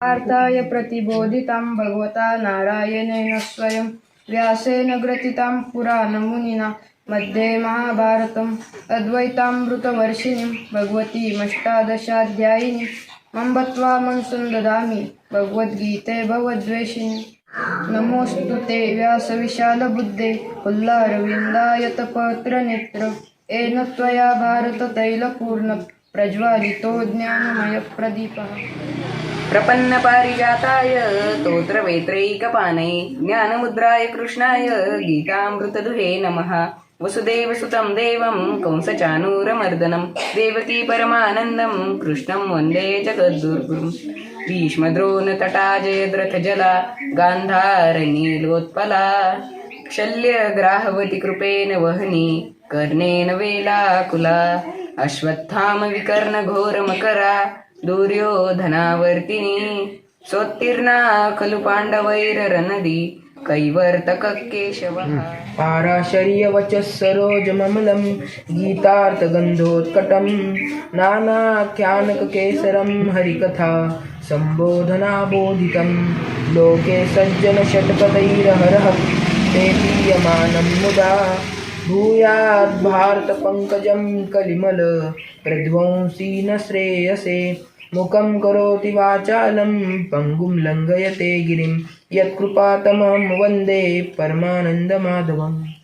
पार्थाय प्रतिबोधितां भगवता नारायणेन स्वयं व्यासेन ग्रथितां पुराणमुनिना मध्ये महाभारतम् अद्वैतामृतवर्षिणीं भगवतीमष्टादशाध्यायिनी मम्बत्वा त्वामं ददामि भगवद्गीते भवद्वेषिणी। नमोऽस्तु ते व्यासविशालबुद्धे पुल्लारविन्दायतपत्रनेत्र येन त्वया भारततैलपूर्णप्रज्वालितो ज्ञानमयप्रदीपः। प्रपन्नपारिजाताय स्तोत्रवेत्रैकपानै ज्ञानमुद्राय कृष्णाय गीतामृतदुहे नमः। वसुदेवसुतं देवं कंसचानूरमर्दनं देवकी परमानन्दं कृष्णं वन्दे जगद्गुरुं। भीष्मद्रोणतटाजयद्रथजला गान्धारनीलोत्पला शल्यग्राहवति कृपेण वह्नि कर्णेन वेलाकुला अश्वत्थामविकर्णघोरमकरा दुर्योधनावर्तिनी सोत्तीर्णा खलु पाण्डवैररनदी कैवर्तककेशवः पाराशर्यवचः सरोजममलं गीतार्थगन्धोत्कटं नानाख्यानककेसरं हरिकथा सम्बोधनाबोधितं लोके सज्जनषट्पदैरहरः ते पीयमानं मुदा। भूयाद्भारतपङ्कजं कलिमल प्रध्वंसी न श्रेयसे। मुखं करोति वाचालं पङ्गुं लङ्घयते गिरिं। यत्कृपातमं वन्दे परमानन्दमाधवम्।